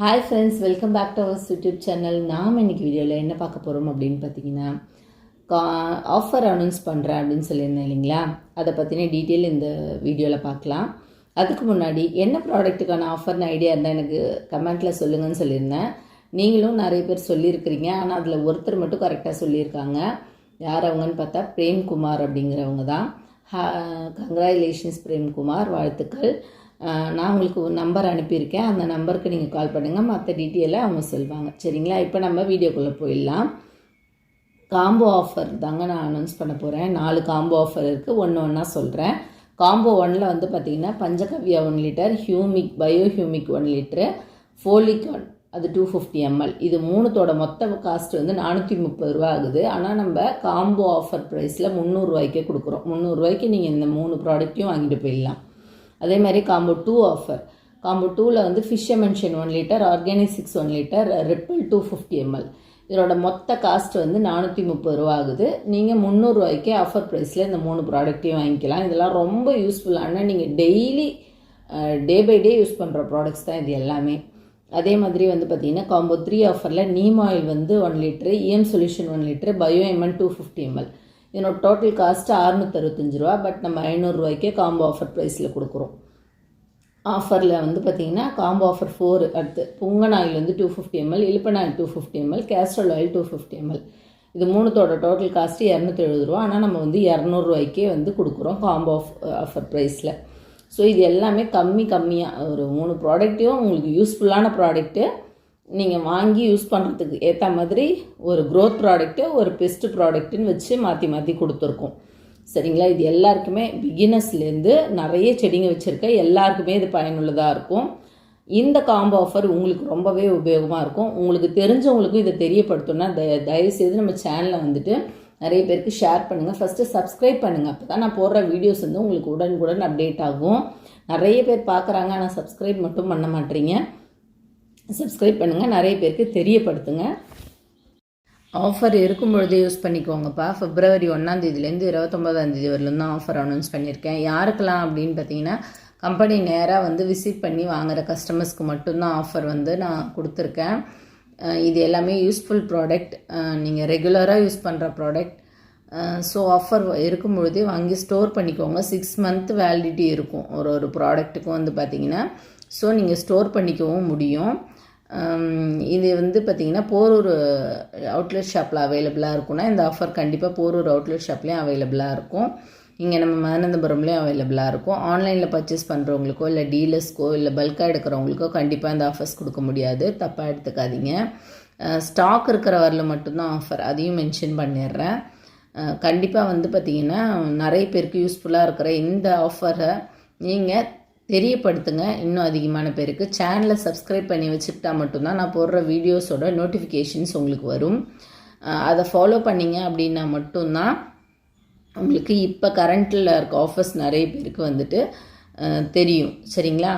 Hi friends welcome back to ours YouTube channel நாம் இன்னைக்கு வீடியோவில் என்ன பார்க்க போகிறோம் அப்படின்னு பார்த்தீங்கன்னா கா ஆஃபர் அனௌன்ஸ் பண்ணுறேன் அப்படின்னு சொல்லியிருந்தேன் இல்லைங்களா? அதை பற்றின டீட்டெயில் இந்த வீடியோவில் பார்க்கலாம். அதுக்கு முன்னாடி என்ன ப்ராடக்ட்டுக்கான ஆஃபர்னு ஐடியா இருந்தால் எனக்கு கமெண்ட்டில் சொல்லுங்கன்னு சொல்லியிருந்தேன். நீங்களும் நிறைய பேர் சொல்லியிருக்கிறீங்க. ஆனால் அதில் ஒருத்தர் மட்டும் கரெக்டாக சொல்லியிருக்காங்க. யார் அவங்கன்னு பார்த்தா பிரேம்குமார் அப்படிங்கிறவங்க தான். கங்க்ராச்சுலேஷன்ஸ் பிரேம்குமார். வாழ்த்துக்கள். நான் உங்களுக்கு ஒரு நம்பர் அனுப்பியிருக்கேன். அந்த நம்பருக்கு நீங்கள் கால் பண்ணுங்கள் மற்ற டீட்டெயிலை அவங்க சொல்லுவாங்க சரிங்களா? இப்போ நம்ம வீடியோக்குள்ளே போயிடலாம். காம்போ ஆஃபர் தாங்க நான் அனௌன்ஸ் பண்ண போகிறேன் நாலு காம்போ ஆஃபர் இருக்குது ஒன்று ஒன்றா சொல்கிறேன் காம்போ ஒன்னில் வந்து பார்த்திங்கன்னா Panchagavya one litre humic bio humic one litre folic one அது டூ ஃபிஃப்டி எம்எல் இது மூணுத்தோட மொத்த காஸ்ட் வந்து நானூற்றி முப்பது ரூபா ஆகுது. ஆனால் நம்ம காம்போ ஆஃபர் ப்ரைஸில் முந்நூறுரூவாய்க்கே கொடுக்குறோம். முந்நூறுரூவாய்க்கு நீங்கள் இந்த மூணு ப்ராடக்ட்டையும் வாங்கிட்டு போயிடலாம். அதே மாதிரி காம்போ டூ ஆஃபர் காம்போ டூவில் வந்து fish emulsion one litre organic six one litre ripple two fifty ML இதோட மொத்த காஸ்ட் வந்து நானூற்றி முப்பது ரூபா ஆகுது நீங்கள் முந்நூறுரூவாய்க்கே ஆஃபர் ப்ரைஸில் இந்த மூணு ப்ராடக்ட்டையும் வாங்கிக்கலாம். இதெல்லாம் ரொம்ப யூஸ்ஃபுல்லான நீங்கள் daily day by day use பண்ணுற ப்ராடக்ட்ஸ் தான் இது எல்லாமே. அதே மாதிரி வந்து பார்த்தீங்கன்னா காம்போ த்ரீ ஆஃபரில் நீம் ஆயில் வந்து one litre EM solution one litre bio ML two fifty ML இதனோட டோட்டல் காஸ்ட்டு அறுநூத்தறுபத்தஞ்சு ரூபா பட் நம்ம ஐநூறுரூவாய்க்கே காம்போ ஆஃபர் ப்ரைஸில் கொடுக்குறோம். ஆஃபரில் வந்து பார்த்தீங்கன்னா காம்போ ஆஃபர் ஃபோர் அடுத்து புங்கன் ஆயில் வந்து two fifty ML இலுப்பன் oil two fifty ML castor oil two fifty ML இது மூணுத்தோட டோட்டல் காஸ்ட்டு இரநூத்தி எழுபது ரூபா. ஆனால் நம்ம வந்து இரநூறுவாய்க்கே வந்து கொடுக்குறோம் காம்போ ஆஃப் ஆஃபர் ப்ரைஸில் ஸோ இது எல்லாமே கம்மி கம்மியாக ஒரு மூணு ப்ராடக்ட்டையும் உங்களுக்கு யூஸ்ஃபுல்லான ப்ராடக்ட்டு நீங்கள் வாங்கி யூஸ் பண்ணுறதுக்கு ஏற்ற மாதிரி ஒரு க்ரோத் ப்ராடக்ட்டு ஒரு பெஸ்ட் ப்ராடக்ட்டுன்னு வச்சு மாற்றி மாற்றி கொடுத்துருக்கோம். சரிங்களா? இது எல்லாருக்குமே பிகினர்ஸ்லேருந்து நிறைய செடிங்க வச்சுருக்க. எல்லாருக்குமே இது பயனுள்ளதாக இருக்கும். இந்த காம்போ ஆஃபர் உங்களுக்கு ரொம்பவே உபயோகமாக இருக்கும். உங்களுக்கு தெரிஞ்சவங்களுக்கும் இதை தெரியப்படுத்தணும்னா தய தயவுசெய்து நம்ம சேனலை வந்துட்டு நிறைய பேருக்கு ஷேர் பண்ணுங்கள் ஃபஸ்ட்டு சப்ஸ்கிரைப் பண்ணுங்கள் அப்போ தான் நான் போடுற வீடியோஸ் வந்து உங்களுக்கு உடனுக்குடன் அப்டேட் ஆகும். நிறைய பேர் பார்க்குறாங்க ஆனால் சப்ஸ்கிரைப் மட்டும் பண்ண மாட்டீங்க. சப்ஸ்கிரைப் பண்ணுங்கள் நிறைய பேருக்கு தெரியப்படுத்துங்க. ஆஃபர் இருக்கும் பொழுதே யூஸ் பண்ணிக்கோங்கப்பா பிப்ரவரி ஒன்றாந்தேதியிலேருந்து இருபத்தொம்போதாந்தேதி வரலும் தான் ஆஃபர் அனௌன்ஸ் பண்ணியிருக்கேன் யாருக்கெல்லாம் அப்படின்னு பார்த்தீங்கன்னா கம்பெனி நேராக வந்து விசிட் பண்ணி வாங்குகிற கஸ்டமர்ஸ்க்கு மட்டும்தான் ஆஃபர் வந்து நான் கொடுத்துருக்கேன். இது எல்லாமே யூஸ்ஃபுல் ப்ராடக்ட் நீங்கள் ரெகுலராக யூஸ் பண்ணுற ப்ராடக்ட் ஸோ ஆஃபர் இருக்கும் பொழுதே வாங்கி ஸ்டோர் பண்ணிக்கோங்க. சிக்ஸ் மந்த் வேலிடிட்டி இருக்கும். ஒரு ஒரு ப்ராடக்ட்டுக்கும் வந்து பார்த்தீங்கன்னா. ஸோ நீங்கள் ஸ்டோர் பண்ணிக்கவும் முடியும். இது வந்து பார்த்திங்கன்னா போரூர் அவுட்லெட் ஷாப்பில் அவைலபிளாக இருக்கும்னா இந்த ஆஃபர் கண்டிப்பாக போரூர் அவுட்லெட் ஷாப்லேயும் அவைலபிளாக இருக்கும். இங்கே நம்ம மானந்தபுரம்லேயும் அவைலபிளாக இருக்கும். ஆன்லைனில் பர்ச்சேஸ் பண்ணுறவங்களுக்கோ இல்லை டீலர்ஸ்க்கோ இல்லை பல்காக எடுக்கிறவங்களுக்கோ கண்டிப்பாக இந்த ஆஃபர்ஸ் கொடுக்க முடியாது. தப்பாக எடுத்துக்காதீங்க. ஸ்டாக் இருக்கிற வரல மட்டும்தான் ஆஃபர் அதையும் மென்ஷன் பண்ணிடுறேன். கண்டிப்பாக வந்து பார்த்திங்கன்னா நிறைய பேருக்கு யூஸ்ஃபுல்லாக இருக்கிற இந்த ஆஃபரை நீங்கள் தெரியப்படுத்துங்க. இன்னும் அதிகமான பேருக்கு. சேனலை சப்ஸ்கிரைப் பண்ணி வச்சுக்கிட்டா மட்டும்தான் நான் போடுற வீடியோஸோட நோட்டிஃபிகேஷன்ஸ் உங்களுக்கு வரும். அதை ஃபாலோ பண்ணிங்க அப்படின்னா மட்டும்தான் உங்களுக்கு இப்போ கரண்ட்டில் இருக்க ஆஃபர்ஸ் நிறைய பேருக்கு வந்துட்டு தெரியும். சரிங்களா?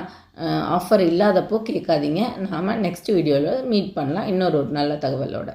ஆஃபர் இல்லாதப்போ கேட்காதீங்க. நாம் நெக்ஸ்ட் வீடியோவில் மீட் பண்ணலாம். இன்னொரு ஒரு நல்ல தகவலோட.